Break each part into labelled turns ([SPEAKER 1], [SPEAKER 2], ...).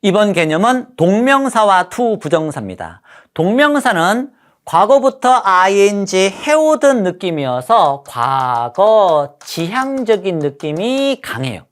[SPEAKER 1] 이번 개념은 동명사와 투 부정사입니다. 동명사는 과거부터 ing 해오던 느낌이어서 과거 지향적인 느낌이 강해요.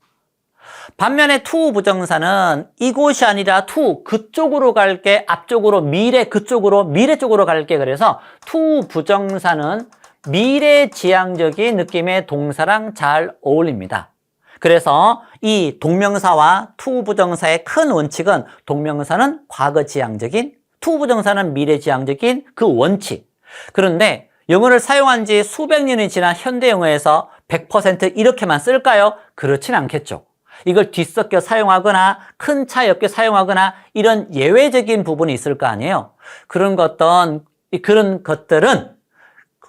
[SPEAKER 1] 반면에 투 부정사는 이곳이 아니라 투 그쪽으로 갈게 앞쪽으로 미래 그쪽으로 미래 쪽으로 갈게 그래서 투 부정사는 미래 지향적인 느낌의 동사랑 잘 어울립니다. 그래서 이 동명사와 투 부정사의 큰 원칙은 동명사는 과거 지향적인 투 부정사는 미래 지향적인 그 원칙. 그런데 영어를 사용한 지 수백 년이 지난 현대 영어에서 100% 이렇게만 쓸까요? 그렇진 않겠죠. 이걸 뒤섞여 사용하거나 큰 차이 없게 사용하거나 이런 예외적인 부분이 있을 거 아니에요. 그런 것던 그런 것들은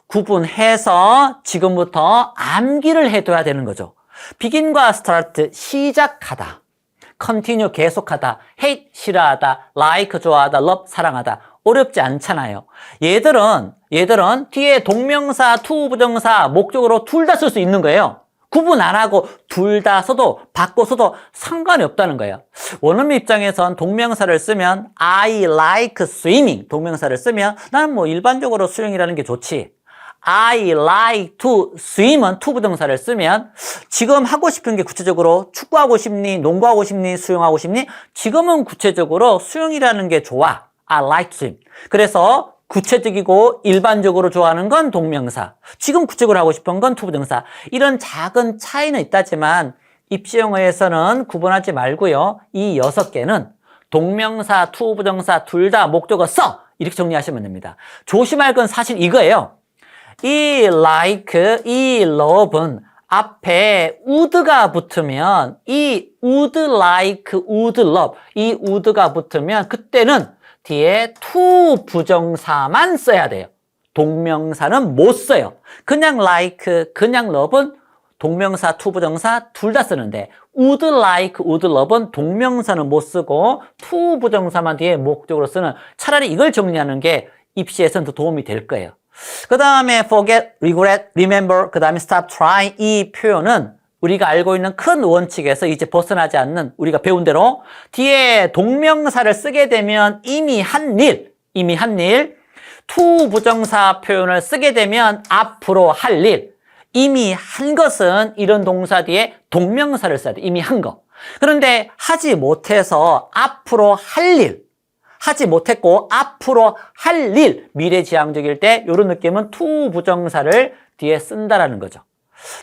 [SPEAKER 1] 구분해서 지금부터 암기를 해둬야 되는 거죠. Begin과 start 시작하다. continue 계속하다. hate 싫어하다. like 좋아하다. love 사랑하다. 어렵지 않잖아요. 얘들은 얘들은 뒤에 동명사, 투 부정사, 목적으로 둘 다 쓸 수 있는 거예요. 구분 안 하고 둘 다 써도 바꿔 써도 상관이 없다는 거예요. 원어민 입장에선 동명사를 쓰면 I like swimming 동명사를 쓰면 나는 뭐 일반적으로 수영이라는 게 좋지. I like to swim은 to 부정사를 쓰면 지금 하고 싶은 게 구체적으로 축구하고 싶니, 농구하고 싶니, 수영하고 싶니? 지금은 구체적으로 수영이라는 게 좋아. I like swim. 그래서 구체적이고 일반적으로 좋아하는 건 동명사. 지금 구체적으로 하고 싶은 건 to 부정사. 이런 작은 차이는 있다지만 입시 영어에서는 구분하지 말고요. 이 여섯 개는 동명사, to 부정사 둘 다 목적어 써. 이렇게 정리하시면 됩니다. 조심할 건 사실 이거예요. 이 like, 이 love는 앞에 would가 붙으면 이 would like, would love 이 would가 붙으면 그때는 뒤에 to 부정사만 써야 돼요. 동명사는 못 써요. 그냥 like, 그냥 love는 동명사, to 부정사 둘 다 쓰는데 would like, would love는 동명사는 못 쓰고 to 부정사만 뒤에 목적으로 쓰는 차라리 이걸 정리하는 게 입시에서는 더 도움이 될 거예요. 그 다음에 forget, regret, remember, 그 다음에 stop trying 이 표현은 우리가 알고 있는 큰 원칙에서 이제 벗어나지 않는 우리가 배운 대로 뒤에 동명사를 쓰게 되면 이미 한 일, 이미 한 일, to 부정사 표현을 쓰게 되면 앞으로 할 일, 이미 한 것은 이런 동사 뒤에 동명사를 써야 돼. 이미 한 거. 그런데 하지 못해서 앞으로 할 일, 하지 못했고 앞으로 할 일, 미래지향적일 때 이런 느낌은 to 부정사를 뒤에 쓴다라는 거죠.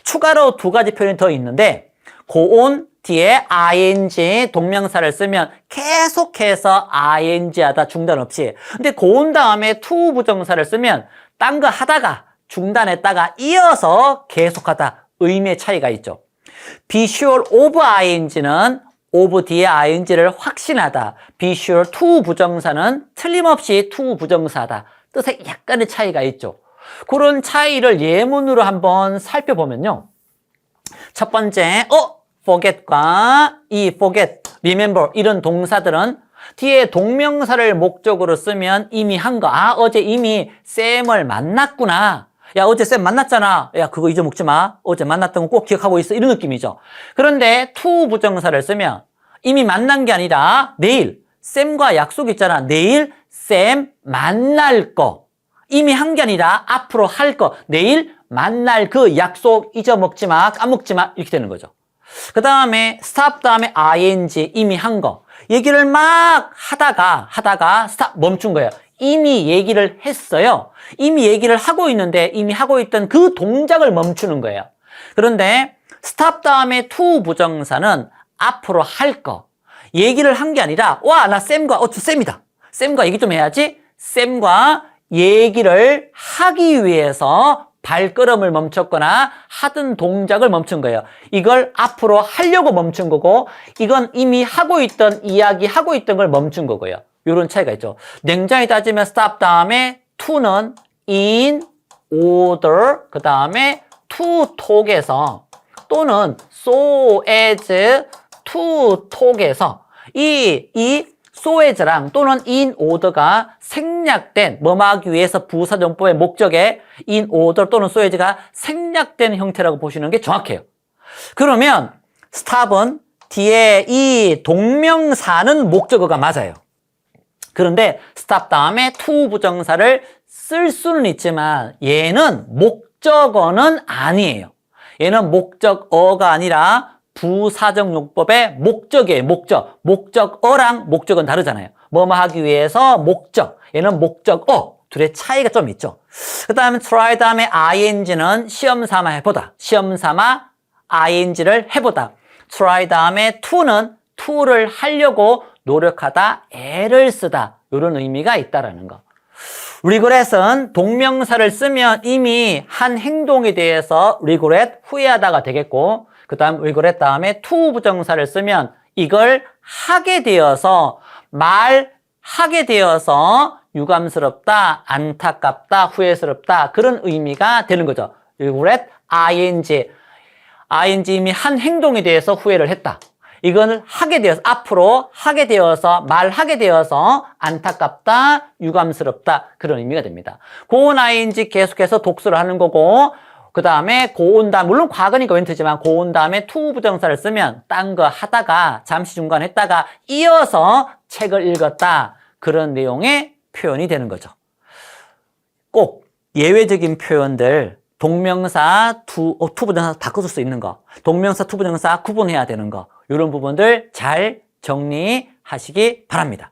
[SPEAKER 1] 추가로 두 가지 표현이 더 있는데 고온 뒤에 ing 동명사를 쓰면 계속해서 ing 하다 중단 없이 근데 고온 다음에 to 부정사를 쓰면 딴 거 하다가 중단했다가 이어서 계속하다 의미의 차이가 있죠. sure of ing는 of 뒤에 ing를 확신하다. be sure to 부정사는 틀림없이 to 부정사다. 뜻에 약간의 차이가 있죠. 그런 차이를 예문으로 한번 살펴보면요. 첫 번째, 어, forget과 이 forget, remember 이런 동사들은 뒤에 동명사를 목적으로 쓰면 이미 한 거. 아, 어제 이미 쌤을 만났구나. 야, 어제 쌤 만났잖아. 야, 그거 잊어먹지 마. 어제 만났던 거 꼭 기억하고 있어. 이런 느낌이죠. 그런데 to 부정사를 쓰면 이미 만난 게 아니라 내일 쌤과 약속 있잖아. 내일 쌤 만날 거. 이미 한 게 아니라 앞으로 할 거. 내일 만날 그 약속 잊어먹지 마. 까먹지 마. 이렇게 되는 거죠. 그 다음에 stop 다음에 ing 이미 한 거. 얘기를 막 하다가 하다가 stop 멈춘 거예요. 이미 얘기를 했어요. 이미 얘기를 하고 있는데 이미 하고 있던 그 동작을 멈추는 거예요. 그런데 stop 다음에 to 부정사는 앞으로 할 거. 얘기를 한 게 아니라 와 나 쌤과 어저 쌤이다. 쌤과 얘기 좀 해야지. 쌤과 얘기를 하기 위해서 발걸음을 멈췄거나 하던 동작을 멈춘 거예요. 이걸 앞으로 하려고 멈춘 거고 이건 이미 하고 있던 이야기 하고 있던 걸 멈춘 거고요. 이런 차이가 있죠. 냉장히 따지면 stop 다음에 to는 in order 그 다음에 to talk에서 또는 so as to talk에서 이, 이 so as랑 또는 in order가 생략된 뭐뭐 하기 위해서 부사전법의 목적에 in order 또는 so as가 생략된 형태라고 보시는 게 정확해요. 그러면 stop은 뒤에 이 동명사는 목적어가 맞아요. 그런데 stop 다음에 to 부정사를 쓸 수는 있지만 얘는 목적어는 아니에요. 얘는 목적어가 아니라 부사정용법의 목적이에요. 목적. 목적어랑 목적은 다르잖아요. 뭐뭐 하기 위해서 목적. 얘는 목적어. 둘의 차이가 좀 있죠. 그 다음에 try 다음에 ing는 시험 삼아 해보다. 시험 삼아 ing를 해보다. try 다음에 to는 to를 하려고 노력하다, 애를 쓰다. 이런 의미가 있다라는 거. regret은 동명사를 쓰면 이미 한 행동에 대해서 regret, 후회하다가 되겠고, 그 다음 regret 다음에 to 부정사를 쓰면 이걸 하게 되어서, 말하게 되어서 유감스럽다, 안타깝다, 후회스럽다, 그런 의미가 되는 거죠. regret, ing. ing 이미 한 행동에 대해서 후회를 했다. 이거는 하게 되어서 앞으로 하게 되어서 말하게 되어서 안타깝다, 유감스럽다 그런 의미가 됩니다. 고온 ing 계속해서 독서를 하는 거고 그 다음에 고온 다음 물론 과거니까 멘트지만 고온 다음에 to 부정사를 쓰면 딴 거 하다가 잠시 중간 했다가 이어서 책을 읽었다 그런 내용의 표현이 되는 거죠. 꼭 예외적인 표현들 동명사 투, 어, 투부정사 바꿔줄 수 있는 거 동명사 투부정사 구분해야 되는 거 이런 부분들 잘 정리하시기 바랍니다.